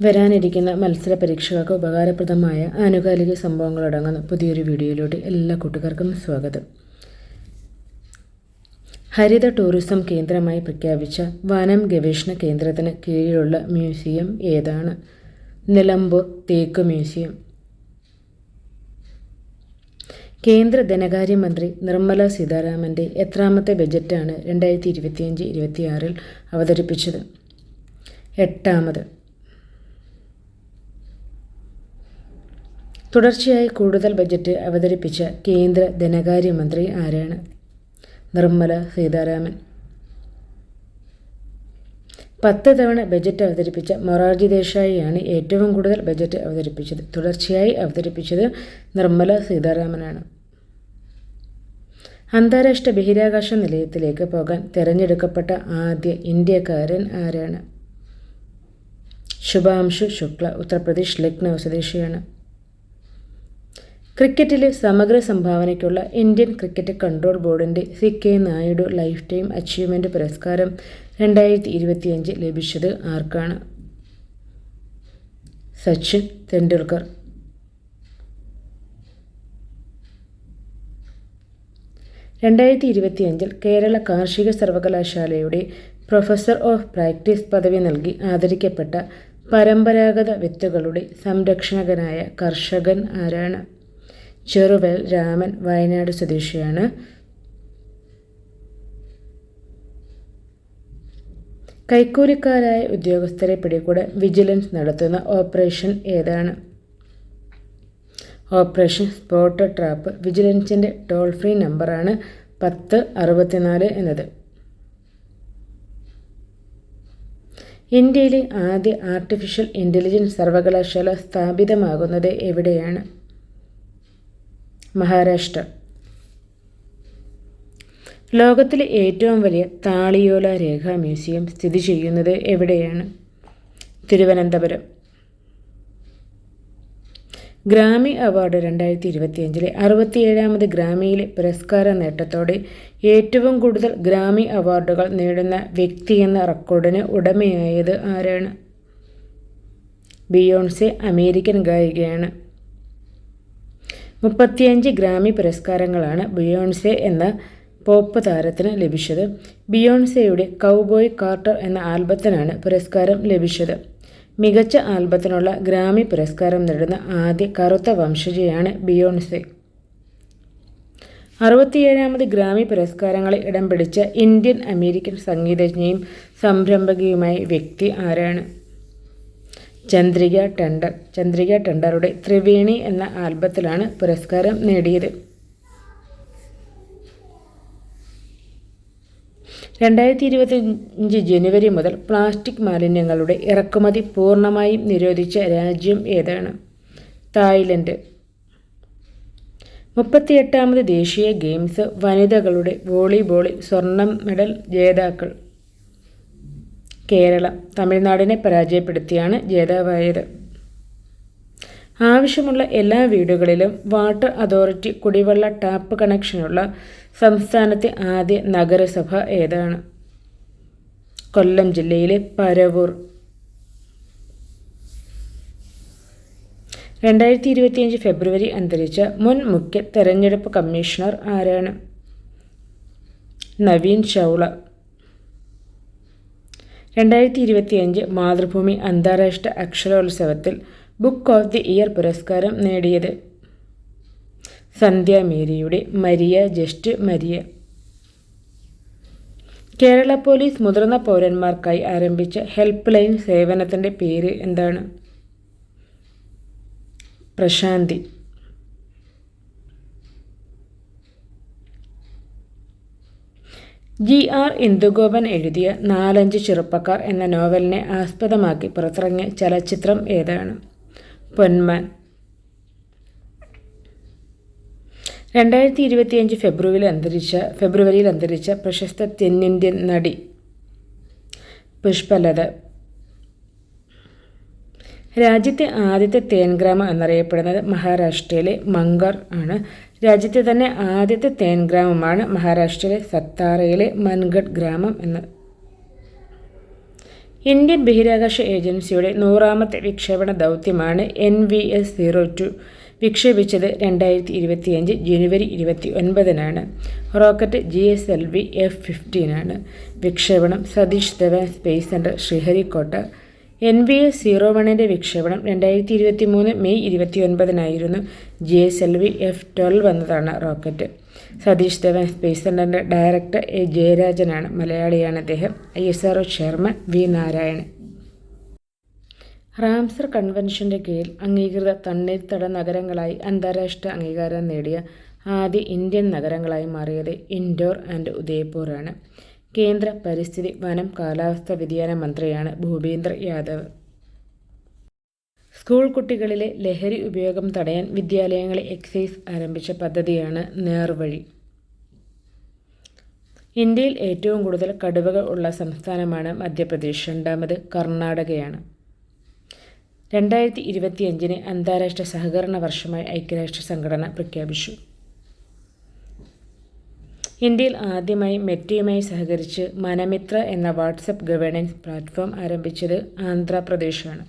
വരാനിരിക്കുന്ന മത്സര പരീക്ഷകൾക്ക് ഉപകാരപ്രദമായ ആനുകാലിക സംഭവങ്ങളടങ്ങുന്ന പുതിയൊരു വീഡിയോയിലോട്ട് എല്ലാ കൂട്ടുകാർക്കും സ്വാഗതം. ഹരിത ടൂറിസം കേന്ദ്രമായി പ്രഖ്യാപിച്ച വനം ഗവേഷണ കേന്ദ്രത്തിന് കീഴിലുള്ള മ്യൂസിയം ഏതാണ്? നിലമ്പൂർ തേക്ക് മ്യൂസിയം. കേന്ദ്ര ധനകാര്യമന്ത്രി നിർമ്മല സീതാരാമന്റെ എത്രാമത്തെ ബജറ്റാണ് രണ്ടായിരത്തി ഇരുപത്തിയഞ്ച് ഇരുപത്തിയാറിൽ അവതരിപ്പിച്ചത്. എട്ടാമത്. തുടർച്ചയായി കൂടുതൽ ബജറ്റ് അവതരിപ്പിച്ച കേന്ദ്ര ധനകാര്യമന്ത്രി ആരാണ്? നിർമ്മല സീതാരാമൻ. പത്ത് തവണ ബജറ്റ് അവതരിപ്പിച്ച മൊറാർജി ദേശായിയാണ് ഏറ്റവും കൂടുതൽ ബജറ്റ് അവതരിപ്പിച്ചത്. തുടർച്ചയായി അവതരിപ്പിച്ചത് നിർമ്മല സീതാരാമനാണ്. അന്താരാഷ്ട്ര ബഹിരാകാശ നിലയത്തിലേക്ക് പോകാൻ തിരഞ്ഞെടുക്കപ്പെട്ട ആദ്യ ഇന്ത്യക്കാരൻ ആരാണ്? ശുഭാംശു ശുക്ല ഉത്തർപ്രദേശ് ലക്നൗ സ്വദേശിയാണ്. ക്രിക്കറ്റിലെ സമഗ്ര സംഭാവനയ്ക്കുള്ള ഇന്ത്യൻ ക്രിക്കറ്റ് കൺട്രോൾ ബോർഡിന്റെ C K Naidu lifetime achievement പുരസ്കാരം രണ്ടായിരത്തി ഇരുപത്തിയഞ്ച് ലഭിച്ചത് ആർക്കാണ്? സച്ചിൻ തെണ്ടുൽക്കർ. രണ്ടായിരത്തി ഇരുപത്തിയഞ്ചിൽ കേരള കാർഷിക സർവകലാശാലയുടെ പ്രൊഫസർ ഓഫ് പ്രാക്ടീസ് പദവി നൽകി ആദരിക്കപ്പെട്ട പരമ്പരാഗത വിത്തുകളുടെ സംരക്ഷകനായ കർഷകൻ ആരാണ്? ചെറുവൽ രാമൻ വയനാട് സ്വദേശിയാണ്. കൈക്കൂലിക്കാരായ ഉദ്യോഗസ്ഥരെ പിടികൂടെ വിജിലൻസ് നടത്തുന്ന ഓപ്പറേഷൻ ഏതാണ്? Operation spot trap. വിജിലൻസിന്റെ toll free നമ്പറാണ് പത്ത് അറുപത്തിനാല് എന്നത്. ഇന്ത്യയിലെ ആദ്യ ആർട്ടിഫിഷ്യൽ ഇന്റലിജൻസ് സർവകലാശാല സ്ഥാപിതമാകുന്നത് എവിടെയാണ്? മഹാരാഷ്ട്ര. ലോകത്തിലെ ഏറ്റവും വലിയ താളിയോല രേഖാ മ്യൂസിയം സ്ഥിതി ചെയ്യുന്നത് എവിടെയാണ്? തിരുവനന്തപുരം. ഗ്രാമി അവാർഡ് രണ്ടായിരത്തി ഇരുപത്തിയഞ്ചിലെ അറുപത്തിയേഴാമത് ഗ്രാമിയിലെ പുരസ്കാര നേട്ടത്തോടെ ഏറ്റവും കൂടുതൽ ഗ്രാമി അവാർഡുകൾ നേടുന്ന വ്യക്തി എന്ന റെക്കോർഡിന് ഉടമയായത് ആരാണ്? ബിയോൺസെ അമേരിക്കൻ ഗായികയാണ്. മുപ്പത്തിയഞ്ച് ഗ്രാമി പുരസ്കാരങ്ങളാണ് ബിയോൺസെ എന്ന പോപ്പ് താരത്തിന് ലഭിച്ചത്. ബിയോൺസെയുടെ കൗബോയ് കാർട്ടർ എന്ന ആൽബത്തിനാണ് പുരസ്കാരം ലഭിച്ചത്. മികച്ച ആൽബത്തിനുള്ള ഗ്രാമി പുരസ്കാരം നേടുന്ന ആദ്യ കറുത്ത വംശജയാണ് ബിയോൺസെ. അറുപത്തിയേഴാമത് ഗ്രാമി പുരസ്കാരങ്ങളിൽ ഇടം പിടിച്ച ഇന്ത്യൻ അമേരിക്കൻ സംഗീതജ്ഞയും സംരംഭകയുമായ വ്യക്തി ആരാണ്? ചന്ദ്രിക ടെണ്ടർ. ചന്ദ്രിക ടെൻഡറുടെ ത്രിവേണി എന്ന ആൽബത്തിലാണ് പുരസ്കാരം നേടിയത്. രണ്ടായിരത്തി ഇരുപത്തിയഞ്ച് ജനുവരി മുതൽ പ്ലാസ്റ്റിക് മാലിന്യങ്ങളുടെ ഇറക്കുമതി പൂർണമായും നിരോധിച്ച രാജ്യം ഏതാണ്? തായ്ലൻഡ്. മുപ്പത്തിയെട്ടാമത് ദേശീയ ഗെയിംസ് വനിതകളുടെ വോളിബോളിൽ സ്വർണം മെഡൽ ജേതാക്കൾ. കേരളം തമിഴ്നാടിനെ പരാജയപ്പെടുത്തിയാണ് ജേതാവായത്. ആവശ്യമുള്ള എല്ലാ വീടുകളിലും വാട്ടർ അതോറിറ്റി കുടിവെള്ള ടാപ്പ് കണക്ഷനുള്ള സംസ്ഥാനത്തെ ആദ്യ നഗരസഭ ഏതാണ്? കൊല്ലം ജില്ലയിലെ പരവൂർ. രണ്ടായിരത്തി ഇരുപത്തിയഞ്ച് ഫെബ്രുവരി അന്തരിച്ച മുൻ മുഖ്യ തെരഞ്ഞെടുപ്പ് കമ്മീഷണർ ആരാണ്? നവീൻ ചൗള. രണ്ടായിരത്തി ഇരുപത്തിയഞ്ച് മാതൃഭൂമി അന്താരാഷ്ട്ര അക്ഷരോത്സവത്തിൽ ബുക്ക് ഓഫ് ദി ഇയർ പുരസ്കാരം നേടിയത്. സന്ധ്യ മേരിയുടെ Maria just Maria. Kerala police മുതിർന്ന പൗരന്മാർക്കായി ആരംഭിച്ച ഹെൽപ്പ് ലൈൻ സേവനത്തിന്റെ പേര് എന്താണ്? പ്രശാന്തി. ജി ആർ ഇന്ദുഗോപൻ എഴുതിയ നാലഞ്ച് ചെറുപ്പക്കാർ എന്ന നോവലിനെ ആസ്പദമാക്കി പുറത്തിറങ്ങിയ ചലച്ചിത്രം ഏതാണ്? പൊന്മാൻ. രണ്ടായിരത്തി ഇരുപത്തിയഞ്ച് ഫെബ്രുവരിയിൽ അന്തരിച്ച ഫെബ്രുവരിയിൽ അന്തരിച്ച പ്രശസ്ത തെന്നിന്ത്യൻ നടി പുഷ്പലത. രാജ്യത്തെ ആദ്യത്തെ തേൻ ഗ്രാമം എന്നറിയപ്പെടുന്നത് മഹാരാഷ്ട്രയിലെ മങ്കർ ആണ്. രാജ്യത്തെ തന്നെ ആദ്യത്തെ തേൻ ഗ്രാമമാണ് മഹാരാഷ്ട്രയിലെ സത്താറയിലെ മൻഗഡ് ഗ്രാമം എന്ന്. ഇന്ത്യൻ ബഹിരാകാശ ഏജൻസിയുടെ നൂറാമത്തെ വിക്ഷേപണ ദൗത്യമാണ് N V S zero two. വിക്ഷേപിച്ചത് രണ്ടായിരത്തി ഇരുപത്തിയഞ്ച് ജനുവരി ഇരുപത്തി ഒൻപതിനാണ് rocket G S L V F ഫിഫ്റ്റീനാണ്. വിക്ഷേപണം Satish Dhawan space centre Sriharikota. N V S zero വണ്ണിന്റെ വിക്ഷേപണം രണ്ടായിരത്തി ഇരുപത്തി മൂന്ന് മെയ് ഇരുപത്തി ഒൻപതിനായിരുന്നു G S L V F twelve എന്നതാണ് റോക്കറ്റ്. സതീഷ് ധവൻ സ്പേസ് സെന്ററിന്റെ ഡയറക്ടർ എ ജയരാജനാണ്. മലയാളിയാണ് അദ്ദേഹം. I S R chairman V Narayanan. Ramsar കൺവെൻഷന്റെ കീഴിൽ അംഗീകൃത തണ്ണീർത്തട നഗരങ്ങളായി അന്താരാഷ്ട്ര അംഗീകാരം നേടിയ ആദ്യ ഇന്ത്യൻ നഗരങ്ങളായി മാറിയത് ഇൻഡോർ ആൻഡ് ഉദയ്പൂറാണ് കേന്ദ്ര പരിസ്ഥിതി വനം കാലാവസ്ഥാ വ്യതിയാന മന്ത്രിയാണ് ഭൂപേന്ദ്ര യാദവ്. സ്കൂൾ കുട്ടികളിലെ ലഹരി ഉപയോഗം തടയാൻ വിദ്യാലയങ്ങളെ എക്സൈസ് ആരംഭിച്ച പദ്ധതിയാണ് നേർവഴി ഇന്ത്യയിൽ ഏറ്റവും കൂടുതൽ കടുവകൾ ഉള്ള സംസ്ഥാനമാണ് മധ്യപ്രദേശ്. രണ്ടാമത് കർണാടകയാണ്. രണ്ടായിരത്തി ഇരുപത്തിയഞ്ചിന് അന്താരാഷ്ട്ര സഹകരണ വർഷമായി ഐക്യരാഷ്ട്ര സംഘടന പ്രഖ്യാപിച്ചു. ഇന്ത്യയിൽ ആദ്യമായി മെറ്റിയുമായി സഹകരിച്ച് മനമിത്ര എന്ന വാട്സപ്പ് ഗവേണൻസ് പ്ലാറ്റ്ഫോം ആരംഭിച്ചത് ആന്ധ്രാപ്രദേശാണ്.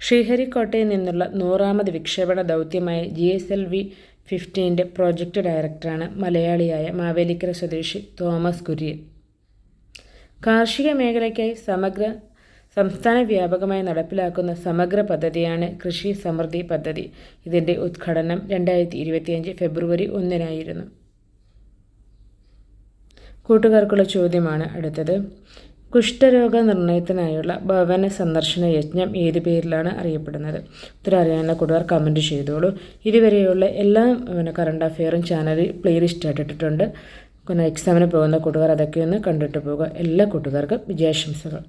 ശ്രീഹരിക്കോട്ടയിൽ നിന്നുള്ള നൂറാമത് വിക്ഷേപണ ദൗത്യമായ ജി എസ് എൽ വി ഫിഫ്റ്റീന്റെ പ്രോജക്റ്റ് ഡയറക്ടറാണ് മലയാളിയായ മാവേലിക്കര സ്വദേശി തോമസ് കുര്യൻ. കാർഷിക മേഖലയ്ക്കായി സമഗ്ര സംസ്ഥാന വ്യാപകമായി നടപ്പിലാക്കുന്ന സമഗ്ര പദ്ധതിയാണ് കൃഷി സമൃദ്ധി പദ്ധതി. ഇതിന്റെ ഉദ്ഘാടനം രണ്ടായിരത്തി ഇരുപത്തിയഞ്ച് ഫെബ്രുവരി ഒന്നിനായിരുന്നു. കൂട്ടുകാർക്കുള്ള ചോദ്യമാണ് അടുത്തത്. കുഷ്ഠരോഗ നിർണയത്തിനായുള്ള ഭവന സന്ദർശന യജ്ഞം ഏത് പേരിലാണ് അറിയപ്പെടുന്നത്? ഉത്തരം അറിയാവുന്ന കൂട്ടുകാർ കമന്റ് ചെയ്തോളൂ. ഇതുവരെയുള്ള എല്ലാ പിന്നെ കറണ്ട് അഫെയറും ചാനലിൽ പ്ലേലിസ്റ്റ് ഇട്ടിട്ടുണ്ട് പിന്നെ എക്സാമിന് പോകുന്ന കൂട്ടുകാർ അതൊക്കെ ഒന്ന് കണ്ടിട്ട് പോകുക എല്ലാ കൂട്ടുകാർക്കും വിജയാശംസകൾ.